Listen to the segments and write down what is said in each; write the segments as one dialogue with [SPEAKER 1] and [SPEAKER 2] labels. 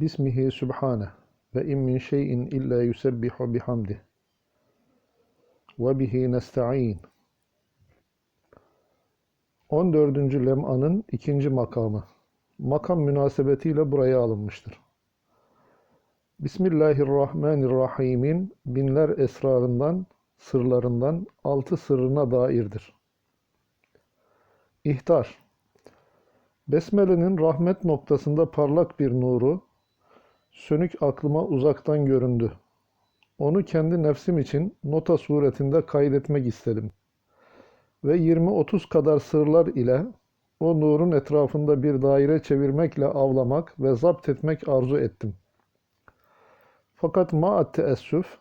[SPEAKER 1] Bismihi Sübhane ve in min şeyin illa yusebbihu bihamdih ve bihi nesta'in 14. lem'anın ikinci makamı. Makam münasebetiyle buraya alınmıştır. Bismillahirrahmanirrahim'in binler esrarından, sırlarından altı sırrına dairdir. İhtar Besmele'nin rahmet noktasında parlak bir nuru, sönük aklıma uzaktan göründü. Onu kendi nefsim için nota suretinde kaydetmek istedim. Ve 20-30 kadar sırlar ile o nurun etrafında bir daire çevirmekle avlamak ve zapt etmek arzu ettim. Fakat maat teessüf,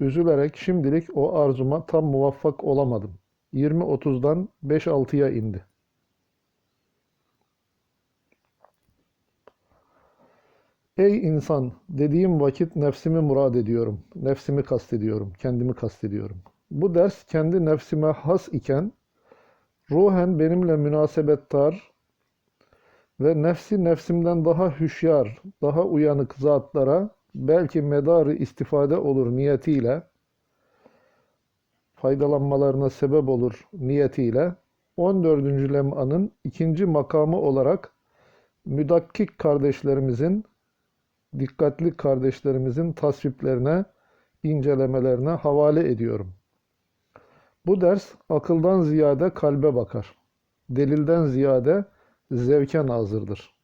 [SPEAKER 1] üzülerek şimdilik o arzuma tam muvaffak olamadım. 20-30'dan 5-6'ya indi. Ey insan, dediğim vakit nefsimi murad ediyorum, nefsimi kastediyorum, kendimi kastediyorum. Bu ders kendi nefsime has iken, ruhen benimle münasebettar ve nefsi nefsimden daha hüşyar, daha uyanık zatlara belki medarı istifade olur niyetiyle, faydalanmalarına sebep olur niyetiyle 14. lem'anın ikinci makamı olarak müdakkik kardeşlerimizin dikkatli kardeşlerimizin tasviplerine, incelemelerine havale ediyorum. Bu ders akıldan ziyade kalbe bakar. Delilden ziyade zevke nazırdır.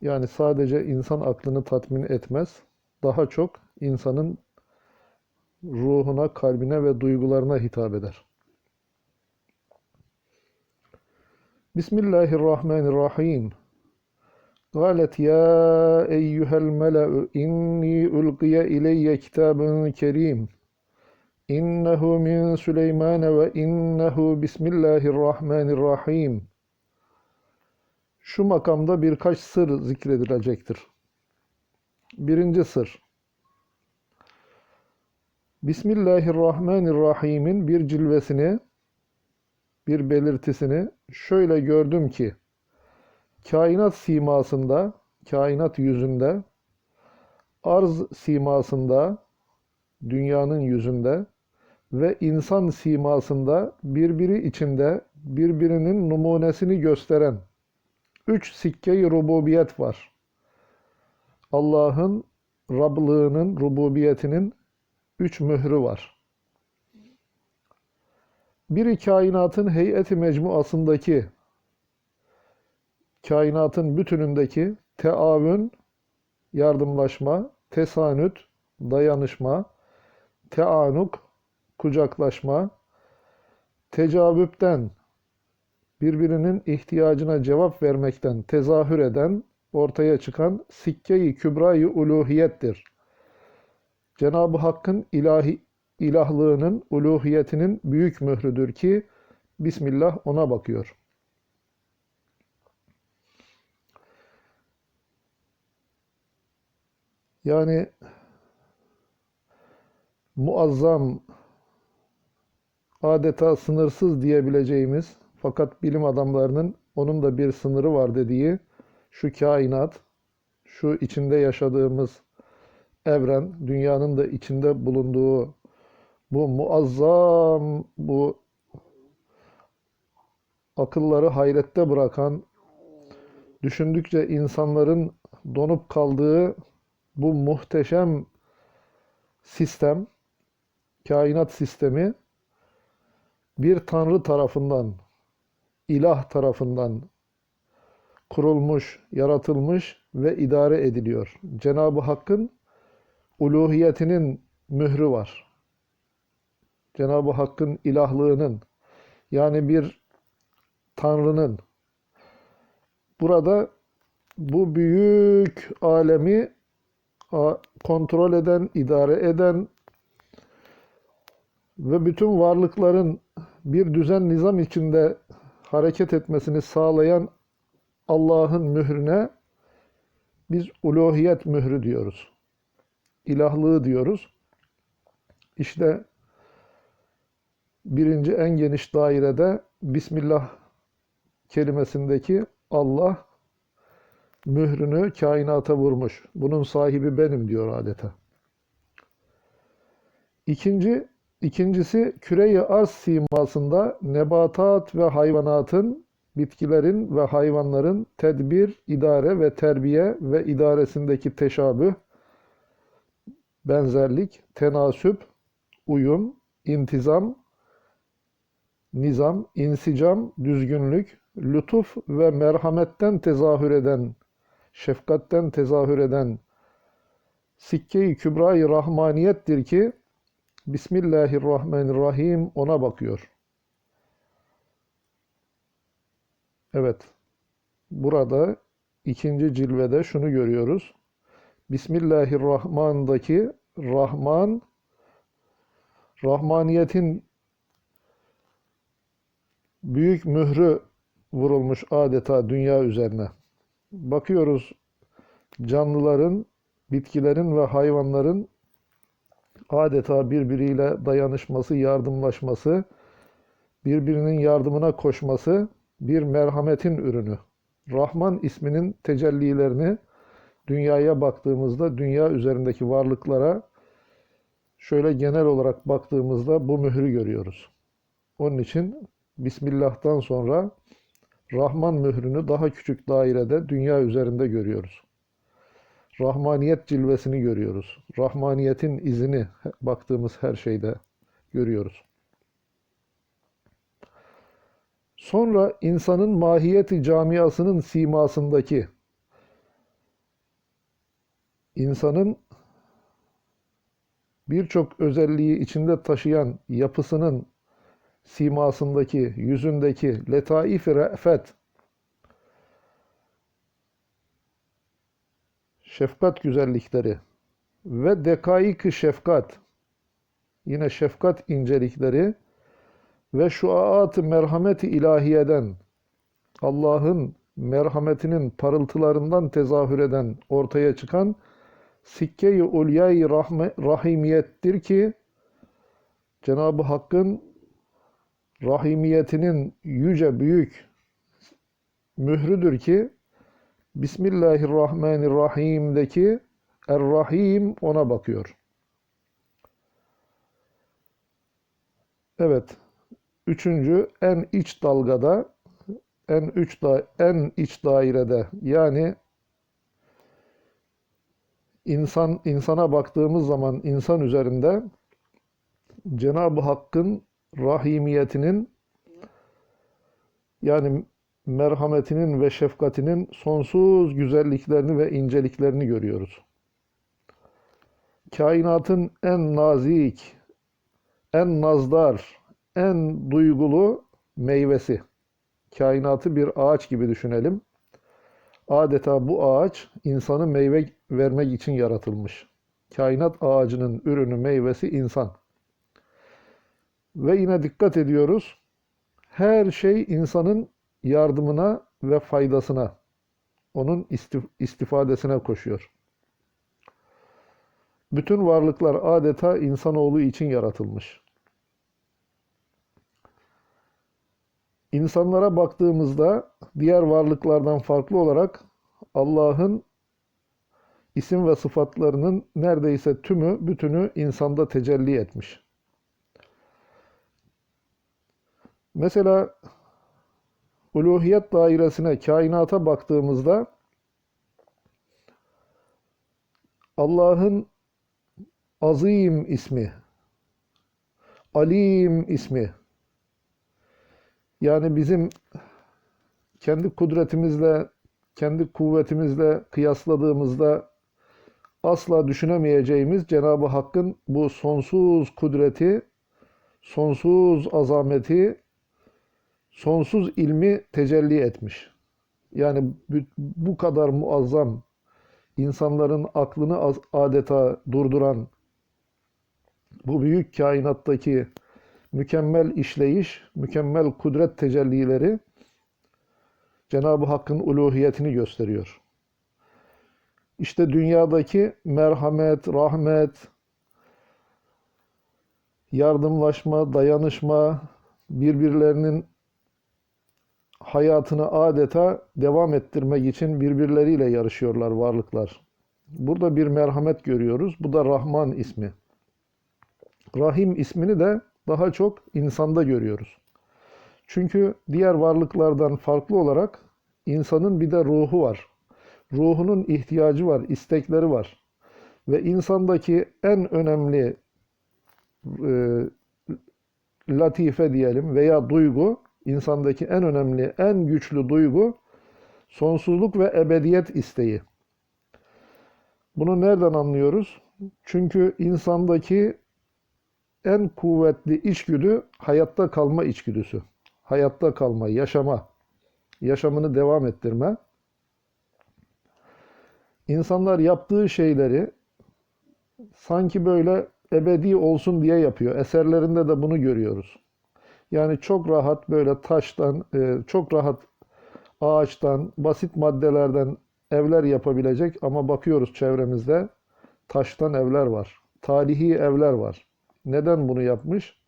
[SPEAKER 1] Yani sadece insan aklını tatmin etmez, daha çok insanın ruhuna, kalbine ve duygularına hitap eder. Bismillahirrahmanirrahim. قالت يا أيها الملأ إني ألقي إلي كتاب كريم إنه من سليمان وإنه بسم الله الرحمن الرحيم Şu makamda birkaç sır zikredilecektir. Birinci sır. Bismillahirrahmanirrahim'in bir cilvesini, bir belirtisini şöyle gördüm ki, kainat simasında, kainat yüzünde, arz simasında, dünyanın yüzünde ve insan simasında birbiri içinde birbirinin numunesini gösteren üç sikke-i rububiyet var. Allah'ın Rablığının, rububiyetinin üç mührü var. Biri kainatın heyeti mecmuasındaki kainatın bütünündeki teavün, yardımlaşma, tesanüt, dayanışma, teanuk, kucaklaşma, tecavüpten, birbirinin ihtiyacına cevap vermekten tezahür eden, ortaya çıkan sikke-i kübra-i uluhiyettir. Cenab-ı Hakk'ın ilahi, ilahlığının, uluhiyetinin büyük mührüdür ki, Bismillah ona bakıyor. Yani muazzam, adeta sınırsız diyebileceğimiz fakat bilim adamlarının onun da bir sınırı var dediği şu kainat, şu içinde yaşadığımız evren, dünyanın da içinde bulunduğu bu muazzam, bu akılları hayrette bırakan, düşündükçe insanların donup kaldığı bu muhteşem sistem, kainat sistemi bir tanrı tarafından, ilah tarafından kurulmuş, yaratılmış ve idare ediliyor. Cenab-ı Hakk'ın uluhiyetinin mührü var. Cenab-ı Hakk'ın ilahlığının yani bir tanrının burada bu büyük alemi kontrol eden, idare eden ve bütün varlıkların bir düzen nizam içinde hareket etmesini sağlayan Allah'ın mührüne biz uluhiyet mührü diyoruz. İlahlığı diyoruz. İşte birinci en geniş dairede Bismillah kelimesindeki Allah mührünü kainata vurmuş. Bunun sahibi benim diyor adeta. İkinci, ikincisi küre-i arz simasında nebatat ve hayvanatın, bitkilerin ve hayvanların tedbir, idare ve terbiye ve idaresindeki teşabüh, benzerlik, tenasüp, uyum, intizam, nizam, insicam, düzgünlük, lütuf ve merhametten tezahür eden, şefkatten tezahür eden sikke-i kübra-i rahmaniyettir ki Bismillahirrahmanirrahim ona bakıyor. Evet. Burada ikinci cilvede şunu görüyoruz. Bismillahirrahman'daki Rahman Rahmaniyetin büyük mührü vurulmuş adeta dünya üzerine. Bakıyoruz canlıların, bitkilerin ve hayvanların adeta birbiriyle dayanışması, yardımlaşması, birbirinin yardımına koşması bir merhametin ürünü. Rahman isminin tecellilerini dünyaya baktığımızda dünya üzerindeki varlıklara şöyle genel olarak baktığımızda bu mührü görüyoruz. Onun için Bismillah'tan sonra Rahman mührünü daha küçük dairede dünya üzerinde görüyoruz. Rahmaniyet cilvesini görüyoruz. Rahmaniyetin izini baktığımız her şeyde görüyoruz. Sonra insanın mahiyeti camiasının simasındaki insanın birçok özelliği içinde taşıyan yapısının simasındaki, yüzündeki letaif-i re'fet, şefkat güzellikleri ve dekaik şefkat, yine şefkat incelikleri ve şuaat-ı merhameti ilahiyeden, Allah'ın merhametinin parıltılarından tezahür eden, ortaya çıkan sikke-i ulyay rahimiyettir ki, Cenab-ı Hakk'ın rahimiyetinin yüce büyük mührüdür ki Bismillahirrahmanirrahim'deki Er-Rahim ona bakıyor. Evet. Üçüncü en iç dalgada en üç da en iç dairede yani insan insana baktığımız zaman insan üzerinde Cenab-ı Hakk'ın rahimiyetinin yani merhametinin ve şefkatinin sonsuz güzelliklerini ve inceliklerini görüyoruz. Kainatın en nazik, en nazdar, en duygulu meyvesi. Kainatı bir ağaç gibi düşünelim. Adeta bu ağaç insanı meyve vermek için yaratılmış. Kainat ağacının ürünü, meyvesi insan. Ve yine dikkat ediyoruz. Her şey insanın yardımına ve faydasına, onun istif istifadesine koşuyor. Bütün varlıklar adeta insanoğlu için yaratılmış. İnsanlara baktığımızda diğer varlıklardan farklı olarak Allah'ın isim ve sıfatlarının neredeyse tümü, bütünü insanda tecelli etmiş. Mesela uluhiyet dairesine, kainata baktığımızda Allah'ın Azim ismi, Alim ismi, yani bizim kendi kudretimizle, kendi kuvvetimizle kıyasladığımızda asla düşünemeyeceğimiz Cenab-ı Hakk'ın bu sonsuz kudreti, sonsuz azameti, sonsuz ilmi tecelli etmiş. Yani bu kadar muazzam, insanların aklını adeta durduran bu büyük kainattaki mükemmel işleyiş, mükemmel kudret tecellileri Cenab-ı Hakk'ın uluhiyetini gösteriyor. İşte dünyadaki merhamet, rahmet, yardımlaşma, dayanışma, birbirlerinin hayatını adeta devam ettirmek için birbirleriyle yarışıyorlar varlıklar. Burada bir merhamet görüyoruz. Bu da Rahman ismi. Rahim ismini de daha çok insanda görüyoruz. Çünkü diğer varlıklardan farklı olarak insanın bir de ruhu var. Ruhunun ihtiyacı var, istekleri var. Ve insandaki en önemli e, latife diyelim veya duygu, insandaki en önemli, en güçlü duygu sonsuzluk ve ebediyet isteği. Bunu nereden anlıyoruz? Çünkü insandaki en kuvvetli içgüdü hayatta kalma içgüdüsü. Hayatta kalma, yaşama, yaşamını devam ettirme. İnsanlar yaptığı şeyleri sanki böyle ebedi olsun diye yapıyor. Eserlerinde de bunu görüyoruz. Yani çok rahat böyle taştan, e, çok rahat ağaçtan, basit maddelerden evler yapabilecek ama bakıyoruz çevremizde taştan evler var. Tarihi evler var. Neden bunu yapmış?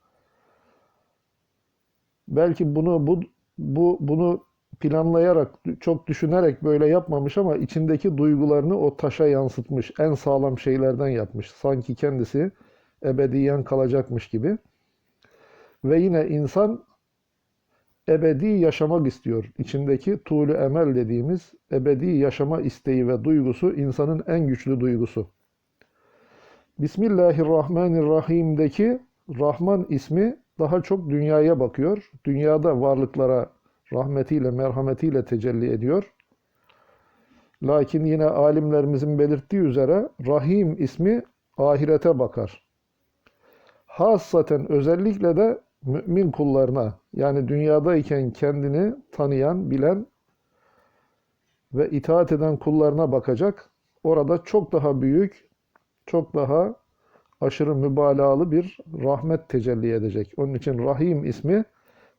[SPEAKER 1] Belki bunu bu, bu bunu planlayarak, çok düşünerek böyle yapmamış ama içindeki duygularını o taşa yansıtmış. En sağlam şeylerden yapmış. Sanki kendisi ebediyen kalacakmış gibi. Ve yine insan ebedi yaşamak istiyor. İçindeki tuğlu emel dediğimiz ebedi yaşama isteği ve duygusu insanın en güçlü duygusu. Bismillahirrahmanirrahim'deki Rahman ismi daha çok dünyaya bakıyor. Dünyada varlıklara rahmetiyle, merhametiyle tecelli ediyor. Lakin yine alimlerimizin belirttiği üzere Rahim ismi ahirete bakar. Hassaten özellikle de mümin kullarına yani dünyadayken kendini tanıyan, bilen ve itaat eden kullarına bakacak. Orada çok daha büyük, çok daha aşırı mübalağalı bir rahmet tecelli edecek. Onun için Rahim ismi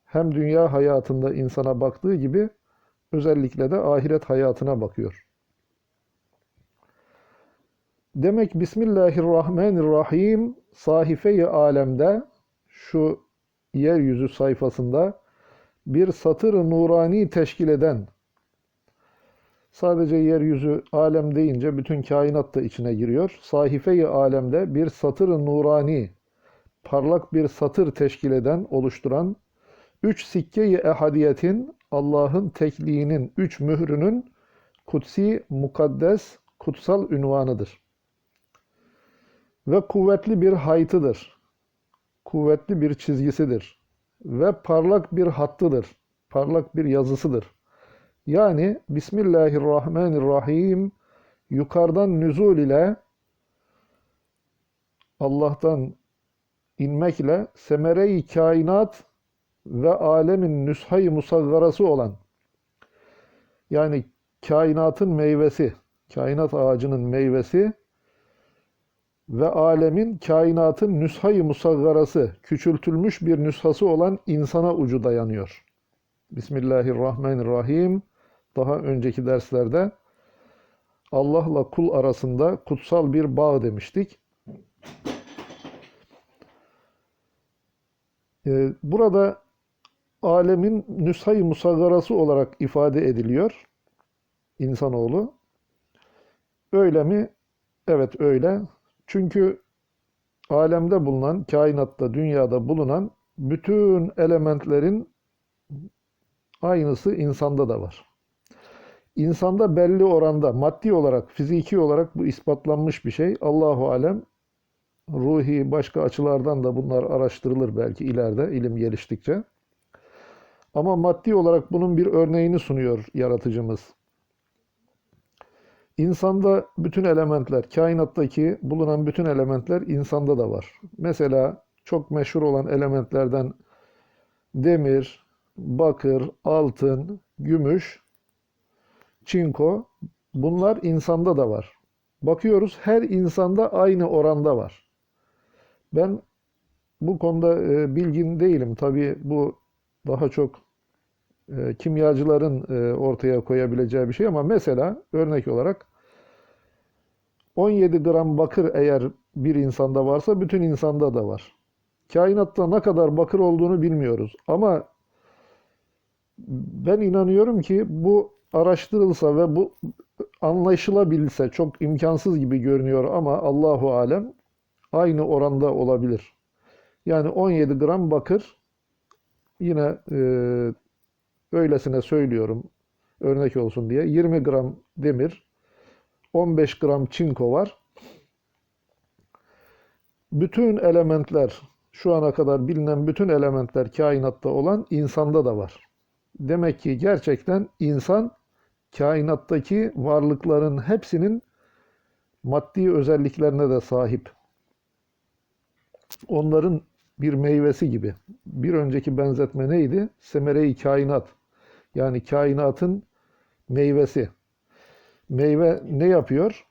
[SPEAKER 1] hem dünya hayatında insana baktığı gibi özellikle de ahiret hayatına bakıyor. Demek Bismillahirrahmanirrahim sahife-i alemde şu yeryüzü sayfasında bir satır-ı nurani teşkil eden sadece yeryüzü alem deyince bütün kainat da içine giriyor. Sahife-i alemde bir satır-ı nurani parlak bir satır teşkil eden, oluşturan üç sikke-i ehadiyetin Allah'ın tekliğinin üç mührünün kutsi, mukaddes, kutsal ünvanıdır. Ve kuvvetli bir haytıdır. Kuvvetli bir çizgisidir. Ve parlak bir hattıdır. Parlak bir yazısıdır. Yani Bismillahirrahmanirrahim yukarıdan nüzul ile Allah'tan inmek ile semere-i kainat ve alemin nüshayı musaggarası olan yani kainatın meyvesi, kainat ağacının meyvesi ve alemin kainatın nüshayı musaggarası, küçültülmüş bir nüshası olan insana ucu dayanıyor. Bismillahirrahmanirrahim. Daha önceki derslerde Allah'la kul arasında kutsal bir bağ demiştik. Ee, burada alemin nüshayı musaggarası olarak ifade ediliyor insanoğlu. Öyle mi? Evet öyle. Çünkü alemde bulunan, kainatta, dünyada bulunan bütün elementlerin aynısı insanda da var. İnsanda belli oranda, maddi olarak, fiziki olarak bu ispatlanmış bir şey. Allahu alem ruhi başka açılardan da bunlar araştırılır belki ileride ilim geliştikçe. Ama maddi olarak bunun bir örneğini sunuyor yaratıcımız. İnsanda bütün elementler, kainattaki bulunan bütün elementler insanda da var. Mesela çok meşhur olan elementlerden demir, bakır, altın, gümüş, çinko bunlar insanda da var. Bakıyoruz her insanda aynı oranda var. Ben bu konuda e, bilgin değilim. Tabii bu daha çok e, kimyacıların e, ortaya koyabileceği bir şey ama mesela örnek olarak 17 gram bakır eğer bir insanda varsa bütün insanda da var. Kainatta ne kadar bakır olduğunu bilmiyoruz ama Ben inanıyorum ki bu araştırılsa ve bu anlaşılabilse çok imkansız gibi görünüyor ama Allahu alem aynı oranda olabilir. Yani 17 gram bakır yine e, öylesine söylüyorum örnek olsun diye 20 gram demir 15 gram çinko var. Bütün elementler şu ana kadar bilinen bütün elementler kainatta olan insanda da var. Demek ki gerçekten insan kainattaki varlıkların hepsinin maddi özelliklerine de sahip. Onların bir meyvesi gibi. Bir önceki benzetme neydi? Semere-i kainat. Yani kainatın meyvesi. Meyve ne yapıyor?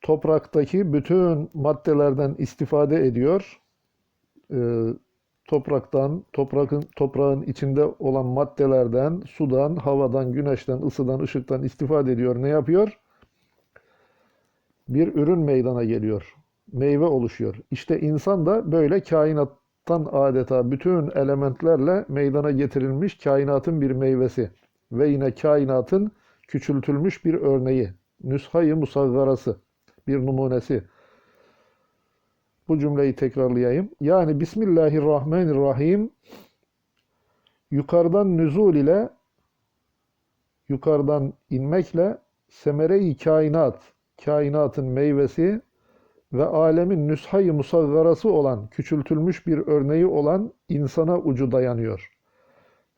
[SPEAKER 1] Topraktaki bütün maddelerden istifade ediyor. Ee, topraktan, toprakın, toprağın içinde olan maddelerden, sudan, havadan, güneşten, ısıdan, ışıktan istifade ediyor. Ne yapıyor? Bir ürün meydana geliyor. Meyve oluşuyor. İşte insan da böyle kainattan adeta bütün elementlerle meydana getirilmiş kainatın bir meyvesi. Ve yine kainatın küçültülmüş bir örneği. Nüshayı musaggarası. Bir numunesi. Bu cümleyi tekrarlayayım. Yani Bismillahirrahmanirrahim yukarıdan nüzul ile yukarıdan inmekle semere-i kainat, kainatın meyvesi ve alemin nüshayı musaggarası olan, küçültülmüş bir örneği olan insana ucu dayanıyor.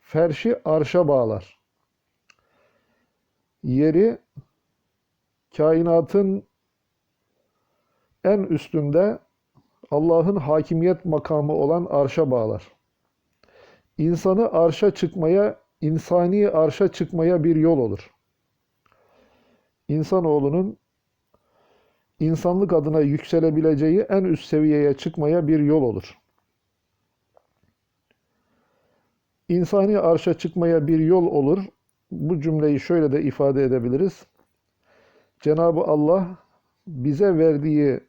[SPEAKER 1] Ferşi arşa bağlar. Yeri kainatın en üstünde Allah'ın hakimiyet makamı olan arşa bağlar. İnsanı arşa çıkmaya, insani arşa çıkmaya bir yol olur. İnsanoğlunun insanlık adına yükselebileceği en üst seviyeye çıkmaya bir yol olur. İnsani arşa çıkmaya bir yol olur. Bu cümleyi şöyle de ifade edebiliriz. Cenab-ı Allah bize verdiği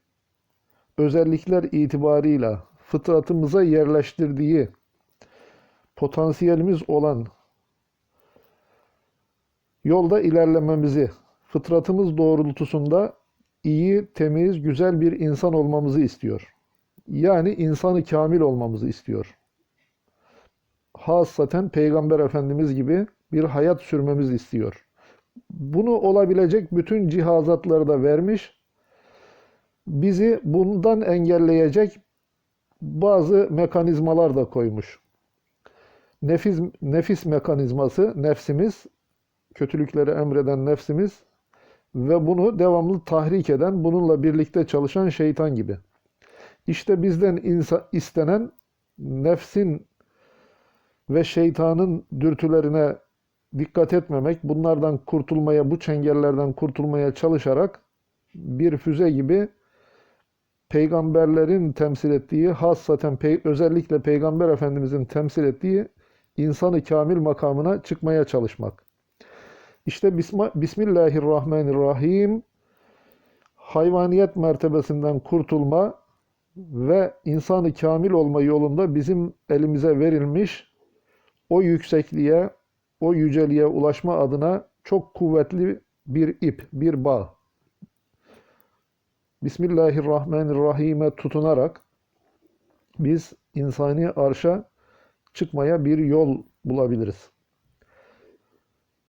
[SPEAKER 1] özellikler itibarıyla fıtratımıza yerleştirdiği potansiyelimiz olan yolda ilerlememizi, fıtratımız doğrultusunda iyi, temiz, güzel bir insan olmamızı istiyor. Yani insanı kamil olmamızı istiyor. Hassaten Peygamber Efendimiz gibi bir hayat sürmemizi istiyor. Bunu olabilecek bütün cihazatları da vermiş bizi bundan engelleyecek bazı mekanizmalar da koymuş. Nefis, nefis mekanizması, nefsimiz, kötülükleri emreden nefsimiz ve bunu devamlı tahrik eden, bununla birlikte çalışan şeytan gibi. İşte bizden insa, istenen nefsin ve şeytanın dürtülerine dikkat etmemek, bunlardan kurtulmaya, bu çengellerden kurtulmaya çalışarak bir füze gibi peygamberlerin temsil ettiği, hassaten pey özellikle peygamber efendimizin temsil ettiği insanı kamil makamına çıkmaya çalışmak. İşte Bismillahirrahmanirrahim hayvaniyet mertebesinden kurtulma ve insanı kamil olma yolunda bizim elimize verilmiş o yüksekliğe, o yüceliğe ulaşma adına çok kuvvetli bir ip, bir bağ. Bismillahirrahmanirrahim'e tutunarak biz insani arşa çıkmaya bir yol bulabiliriz.